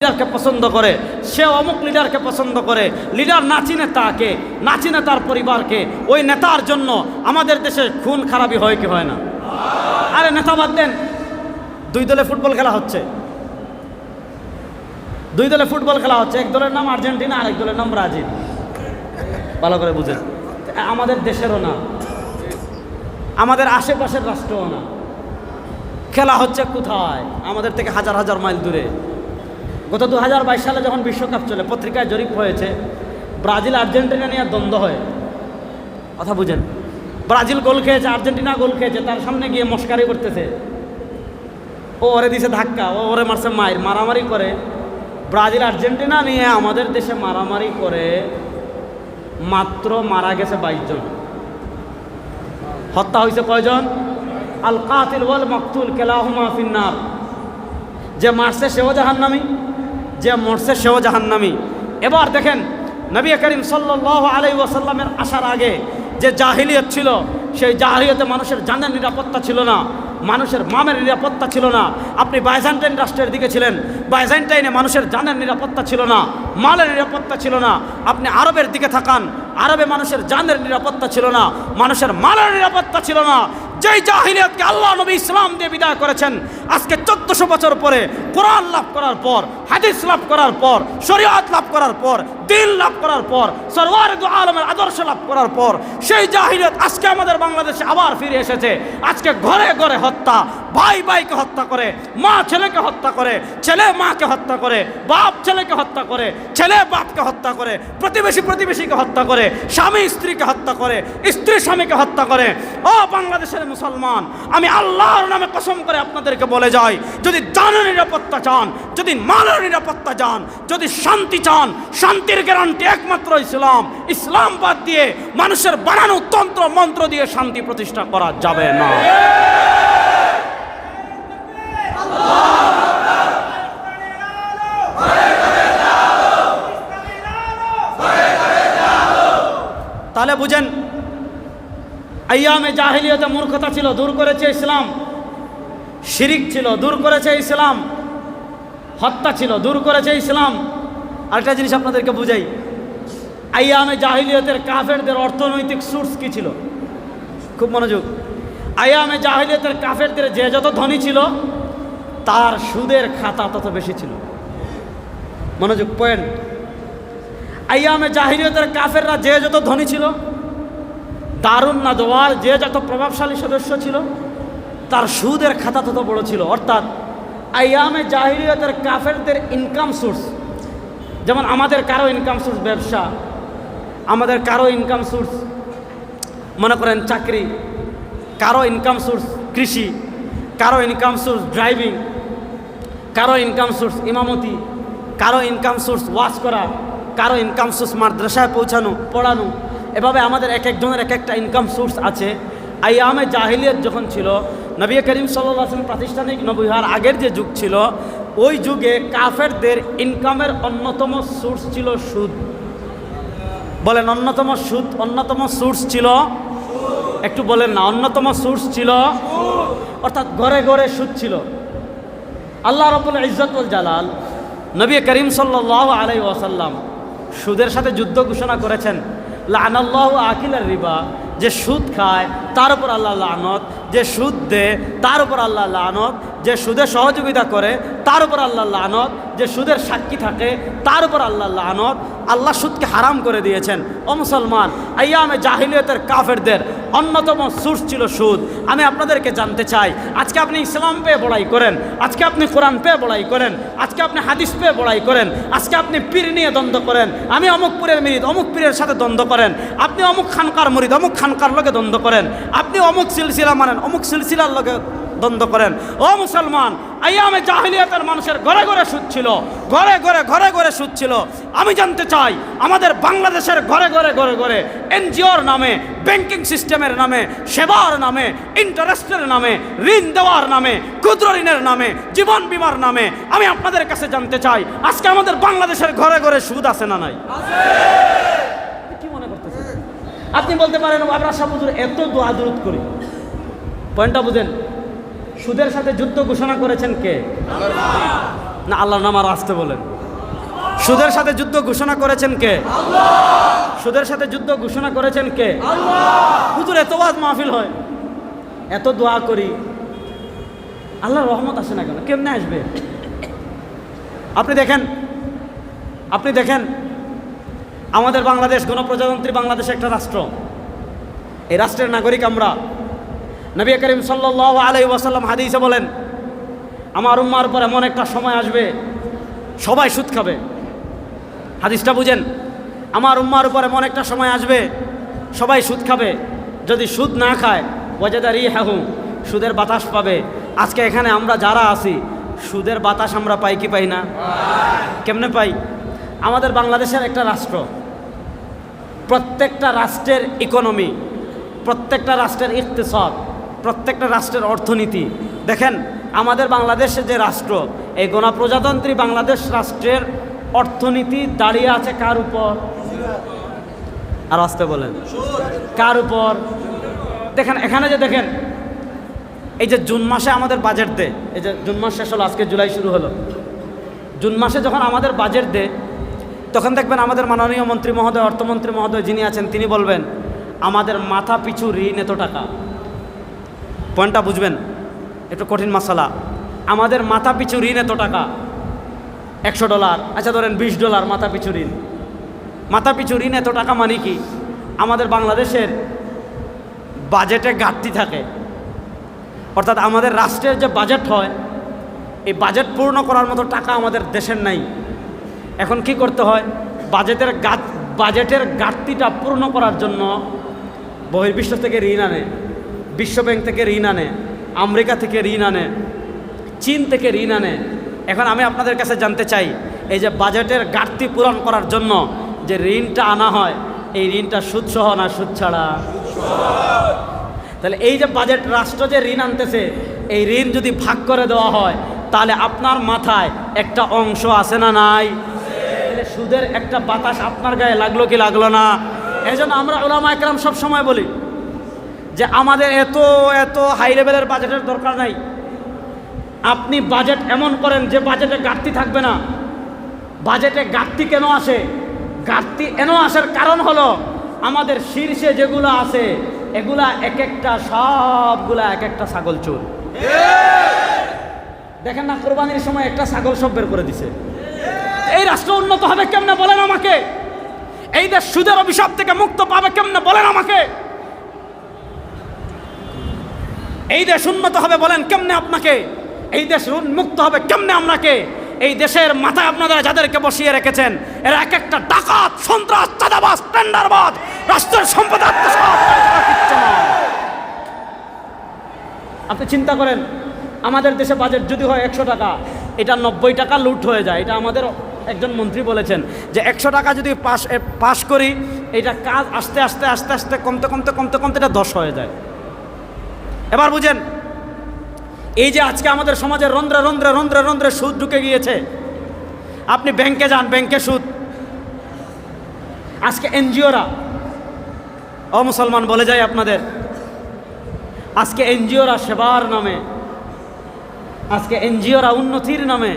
লিডারকে পছন্দ করে, সে অমুক লিডারকে পছন্দ করে, লিডার না চিনে তাকে, না চিনে তার পরিবারকে, ওই নেতার জন্য আমাদের দেশে খুন খারাপি হয় কি হয় না? আরে নেতা বাদ দেন, দুই দলে ফুটবল খেলা হচ্ছে। দুই দলে ফুটবল খেলা হচ্ছে, এক দলের নাম আর্জেন্টিনা আর এক দলের নাম ব্রাজিল। ভালো করে বুঝেন, আমাদের দেশেরও না, আমাদের আশেপাশের রাষ্ট্রও না। খেলা হচ্ছে কোথায়? আমাদের থেকে হাজার হাজার মাইল দূরে। গত দু সালে যখন বিশ্বকাপ চলে, পত্রিকায় জরিপ হয়েছে, ব্রাজিল আর্জেন্টিনা নিয়ে দ্বন্দ্ব হয়। কথা বুঝেন? ব্রাজিল গোল খেয়েছে, আর্জেন্টিনা গোল খেয়েছে, তার সামনে গিয়ে মস্কারি করতেছে। ও ওরে দিছে ধাক্কা, ও ওরে মারছে মায়ের মারামারি করে। ব্রাজিল আর্জেন্টিনা নিয়ে আমাদের দেশে মারামারি করে, মাত্র মারা গেছে বাইশ জন। হত্যা হয়েছে কয়জন? আল কাতিল ওয়াল মকতুল কেলাহুমা ফিন্নার। যে মারছে সেও জাহান্নামি। যে মরছে সেও জাহান্নামি। এবার দেখেন, নবী করিম সাল্লাহ আলাই ওয়াসাল্লামের আসার আগে যে জাহিলিয়ত ছিল, সেই জাহিলিয়তে মানুষের জানের নিরাপত্তা ছিল না, মানুষের মামের নিরাপত্তা ছিল না। আপনি বাইজান্টাইন রাষ্ট্রের দিকে ছিলেন, বাইজান্টাইনে মানুষের জানের নিরাপত্তা ছিল না, মালের নিরাপত্তা ছিল না। আপনি আরবের দিকে থাকান, আরবে মানুষের জানের নিরাপত্তা ছিল না, মানুষের মালের নিরাপত্তা ছিল না। যেই জাহিলিয়াতকে আল্লাহ নবী ইসলাম দিয়ে বিদায় করেছেন, আজকে চোদ্দশো বছর পরে কোরআন লাভ করার পর, হাদিস লাভ করার পর, শরীয়ত লাভ করার পর দিন লাভ করার পর সরওয়ার আলমের আদর্শ লাভ করার পর, সেই জাহিলিয়াত আজকে আমাদের বাংলাদেশে আবার ফিরে এসেছে। আজকে ঘরে ঘরে হত্যা, ভাই ভাইকে হত্যা করে, মা ছেলেকে হত্যা করে, ছেলে মাকে হত্যা করে, বাপ ছেলেকে হত্যা করে, ছেলে বাপকে হত্যা করে, প্রতিবেশী প্রতিবেশীকে হত্যা করে, স্বামী স্ত্রীকে হত্যা করে, স্ত্রী স্বামীকে হত্যা করে। ও বাংলাদেশের মুসলমান, আমি আল্লাহর নামে কসম করে আপনাদেরকে বলে যাই, যদি জানের নিরাপত্তা চান, যদি মালের নিরাপত্তা চান, যদি শান্তি চান শান্তির গ্যারান্টি একমাত্র ইসলাম। ইসলাম বাদ দিয়ে মানুষের বানানো তন্ত্র, মন্ত্র দিয়ে শান্তি প্রতিষ্ঠা করা যাবে না। তাহলে বুঝেন আয়ামে জাহিলিয়তে মূর্খতা ছিল, দূর করেছে ইসলাম। শিরিক ছিল, দূর করেছে ইসলাম। হত্যা ছিল, দূর করেছে ইসলাম। আরেকটা জিনিস আপনাদেরকে বুঝাই। আয়ামে জাহিলিয়তের কাফেরদের অর্থনৈতিক সোর্স কী ছিল? খুব মনোযোগ। আয়ামে জাহিলিয়তের কাফেরদের যে যত ধনী ছিল, তার সুদের খাতা তত বেশি ছিল। মনোযোগ পয়েন্ট আয়ামে জাহিরিয়তের কাফেররা যে যত ধনী ছিল দারুণ না দোয়ার যে যত প্রভাবশালী সদস্য ছিল, তার সুদের খাতা তত বড় ছিল। অর্থাৎ আয়ামে জাহিরিয়তের কাফেরদের ইনকাম সোর্স যেমন আমাদের কারও ইনকাম সোর্স ব্যবসা, আমাদের কারও ইনকাম সোর্স মনে করেন চাকরি, কারও ইনকাম সোর্স কৃষি, কারও ইনকাম সোর্স ড্রাইভিং কারও ইনকাম সোর্স ইমামতি, কারও ইনকাম সোর্স ওয়াশ করা, কারও ইনকাম সোর্স মাদ্রাসায় পৌঁছানো, পড়ানো, এভাবে আমাদের এক একজনের এক একটা ইনকাম সোর্স আছে। আয়ামে জাহিলিয়ত যখন ছিল, নবী করিম সাল্লাম প্রাতিষ্ঠানিক নবীহার আগের যে যুগ ছিল ওই যুগে কাফেরদের ইনকামের অন্যতম সোর্স ছিল সুদ। বলেন, অন্যতম সুদ, অন্যতম সোর্স ছিল একটু বলেন না, অন্যতম সোর্স ছিল অর্থাৎ ঘরে ঘরে সুদ ছিল। আল্লাহ রবুল ইজ্জতুল জালাল নবী করিম সাল্লাহ আলাই ওয়াসাল্লাম সুদের সাথে যুদ্ধ ঘোষণা করেছেন, লানাল্লাহ আকিলের রিবা, যে সুদ খায়, তার উপর আল্লাহ লানত, যে সুদ দেয় তার উপর আল্লাহ লানত যে সুদে সহযোগিতা করে, তার উপর আল্লাহ লানত। যে সুদের সাক্ষী থাকে, তার উপর আল্লাহ লানত। আল্লাহ সুদকে হারাম করে দিয়েছেন। ও মুসলমান আয়ামে জাহিলিয়তের কাফেরদের অন্যতম সোর্স ছিল সুদ। আমি আপনাদেরকে জানতে চাই, আজকে আপনি ইসলাম পেয়ে বড়াই করেন, আজকে আপনি কোরআন পেয়ে বড়াই করেন, আজকে আপনি হাদিস পেয়ে বড়াই করেন, আজকে আপনি পীর নিয়ে দ্বন্দ্ব করেন, আমি অমুক পীরের মিরিদ, অমুক পীরের সাথে দ্বন্দ্ব করেন, আপনি অমুক খানকার মুরিদ, অমুক খানকার লোকে দ্বন্দ্ব করেন, আপনি অমুক সিলসিলা মানেন, অমুক সিলসিলার লোকে দ্বন্দ্ব করেন। ও মুসলমান আয়ামে জাহিলিয়াতের মানুষের ঘরে ঘরে সুদ ছিল ঘরে ঘরে ঘরে ঘরে সুদ ছিল আমি জানতে চাই, আমাদের বাংলাদেশের ঘরে ঘরে ঘরে ঘরে এনজিওর নামে, ব্যাংকিং সিস্টেমের নামে, সেবার নামে, ইন্টারেস্টের নামে, ঋণ দেওয়ার নামে, ক্ষুদ্র ঋণের নামে, জীবন বিমার নামে, আমি আপনাদের কাছে জানতে চাই, আজকে আমাদের বাংলাদেশের ঘরে ঘরে সুদ আছে না নাই? কি মনে করতেছেন? আপনি বলতে পারেন আমরা সাবুজুর এত দোয়া দূরত করি। পয়েন্টটা বুঝেন? সুদের সাথে যুদ্ধ ঘোষণা করেছেন কে? না, আল্লাহর নাম আর আসতে বলেন। সুদের সাথে যুদ্ধ ঘোষণা করেছেন কে? সুদের সাথে যুদ্ধ ঘোষণা করেছেন কে? হুজুর, এত বাদ মাহফিল হয়। এত দোয়া করি। আল্লাহর রহমত আসে না কেন? কেমনে আসবে? আপনি দেখেন আপনি দেখেন, আমাদের বাংলাদেশ গণপ্রজাতন্ত্রী বাংলাদেশ একটা রাষ্ট্র। এই রাষ্ট্রের নাগরিক আমরা। নবী করিম সাল্লাহ আলাই ওয়াসাল্লাম হাদিসে বলেন, আমার উম্মার উপর এমন একটা সময় আসবে, সবাই সুদ খাবে। হাদিসটা বুঝেন, আমার উম্মার উপর এমন একটা সময় আসবে, সবাই সুদ খাবে। যদি সুদ না খায় ওয়াজেদার ই হাহু সুদের বাতাস পাবে। আজকে এখানে আমরা যারা আছি, সুদের বাতাস আমরা পাই কি পাই না? কেমনে পাই? আমাদের বাংলাদেশের একটা রাষ্ট্র, প্রত্যেকটা রাষ্ট্রের ইকোনমি প্রত্যেকটা রাষ্ট্রের ইকতেসদ প্রত্যেকটা রাষ্ট্রের অর্থনীতি। দেখেন, আমাদের বাংলাদেশের যে রাষ্ট্র, এই গণপ্রজাতন্ত্রী বাংলাদেশ রাষ্ট্রের অর্থনীতি দাঁড়িয়ে আছে কার উপর? আর আসতে বলেন। কার উপর? দেখেন, এখানে যে দেখেন, এই যে জুন মাসে আমাদের বাজেট দে এই যে জুন মাস শেষ হলো, আজকে জুলাই শুরু হলো। জুন মাসে যখন আমাদের বাজেট দে তখন দেখবেন আমাদের মাননীয় মন্ত্রী মহোদয়, অর্থমন্ত্রী মহোদয় যিনি আছেন, তিনি বলবেন, আমাদের মাথা পিছু ঋণ এত টাকা। পয়েন্টটা বুঝবেন, একটু কঠিন মশালা। আমাদের মাথা পিছু ঋণ এত টাকা? একশো ডলার আচ্ছা ধরেন বিশ ডলার মাথা পিছু ঋণ। মাথা পিছু ঋণ এত টাকা মানে কি? আমাদের বাংলাদেশের বাজেটে ঘাটতি থাকে। অর্থাৎ আমাদের রাষ্ট্রের যে বাজেট হয়, এই বাজেট পূর্ণ করার মতো টাকা আমাদের দেশের নাই। এখন কি করতে হয়? বাজেটের বাজেটের ঘাটতিটা পূর্ণ করার জন্য বহির্বিশ্ব থেকে ঋণ আনে। বিশ্বব্যাংক থেকে ঋণ আনে, আমেরিকা থেকে ঋণ আনে, চীন থেকে ঋণ আনে। এখন আমি আপনাদের কাছে জানতে চাই, এই যে বাজেটের ঘাটতি পূরণ করার জন্য যে ঋণটা আনা হয়, এই ঋণটা সুদসহ না সুদ ছাড়া? তাহলে এই যে বাজেট রাষ্ট্র যে ঋণ আনতেছে, এই ঋণ যদি ভাগ করে দেওয়া হয়, তাহলে আপনার মাথায় একটা অংশ আছে না নাই? তাহলে সুদের একটা বাতাস আপনার গায়ে লাগল কি লাগল না? এই জন্য আমরা ওলামা একরাম সব সময় বলি যে আমাদের এত এত হাই লেভেলের বাজেটের দরকার নাই। আপনি বাজেট এমন করেন যে বাজেটে ঘাটতি থাকবে না। বাজেটে ঘাটতি কেন আসে? ঘাটতি এন আসার কারণ হলো আমাদের শীর্ষে যেগুলো আছে, এগুলা এক একটা সবগুলা এক একটা ছাগল চোর। দেখেন না, কোরবানির সময় একটা ছাগল সব বের করে দিছে। এই রাষ্ট্র উন্নত হবে কেমনে বলেন আমাকে? এই দেশ সুদের অভিশাপ থেকে মুক্ত পাবে কেমনে বলেন আমাকে? এই দেশ উন্নত হবে বলেন কেমনে আপনাকে? এই দেশ উন্মুক্ত হবে কেমনে আপনাকে এই দেশের মাথায় আপনারা যাদেরকে বসিয়ে রেখেছেন, এরা এক একটা ডাকাত, সন্ত্রাস, চাঁদাবাজ, টেন্ডারবাজ, রাষ্ট্রের সম্পদ। আপনি চিন্তা করেন, আমাদের দেশে বাজেট যদি হয় একশো টাকা, এটা নব্বই টাকা লুট হয়ে যায়। এটা আমাদের একজন মন্ত্রী বলেছেন যে একশো টাকা যদি পাস পাস করি, এটা কাজ আস্তে আস্তে আস্তে আস্তে, কমতে কমতে কমতে কমতে এটা দশ হয়ে যায়। এবার বুঝেন, এই যে আজকে আমাদের সমাজে রন্ধ্রে রন্ধ্রে রন্ধ্রে রন্ধ্রে সুদ ঢুকে গিয়েছে, আপনি ব্যাংকে যান ব্যাংকে সুদ। আজকে এনজিওরা, ও মুসলমান বলে যায় আপনাদের, আজকে এনজিওরা সেবার নামে, আজকে এনজিওরা উন্নতির নামে,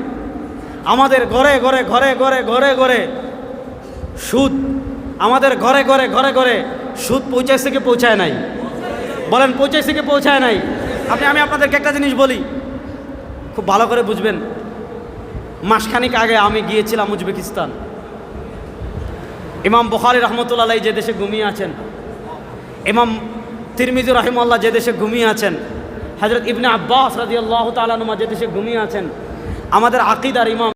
আমাদের ঘরে ঘরে ঘরে ঘরে ঘরে ঘরে সুদ, আমাদের ঘরে ঘরে ঘরে ঘরে সুদ পৌঁছাইছে কি পৌঁছায় নাই। বলেন পৌঁছাইছে কি পৌঁছায় নাই। আপনি, আমি আপনাদেরকে একটা জিনিস বলি। খুব ভালো করে বুঝবেন। মাসখানিক আগে আমি গিয়েছিলাম উজবেকিস্তান। ইমাম বুখারি রহমতুল্লাহ যে দেশে ঘুমিয়ে আছেন। ইমাম তিরমিজুর রাহিমাল্লাহ যে দেশে ঘুমিয়ে আছেন। হজরত ইবনে আব্বাস রাজি আল্লাহ তালানুমা যে দেশে ঘুমিয়ে আছেন। আমাদের আকিদার ইমাম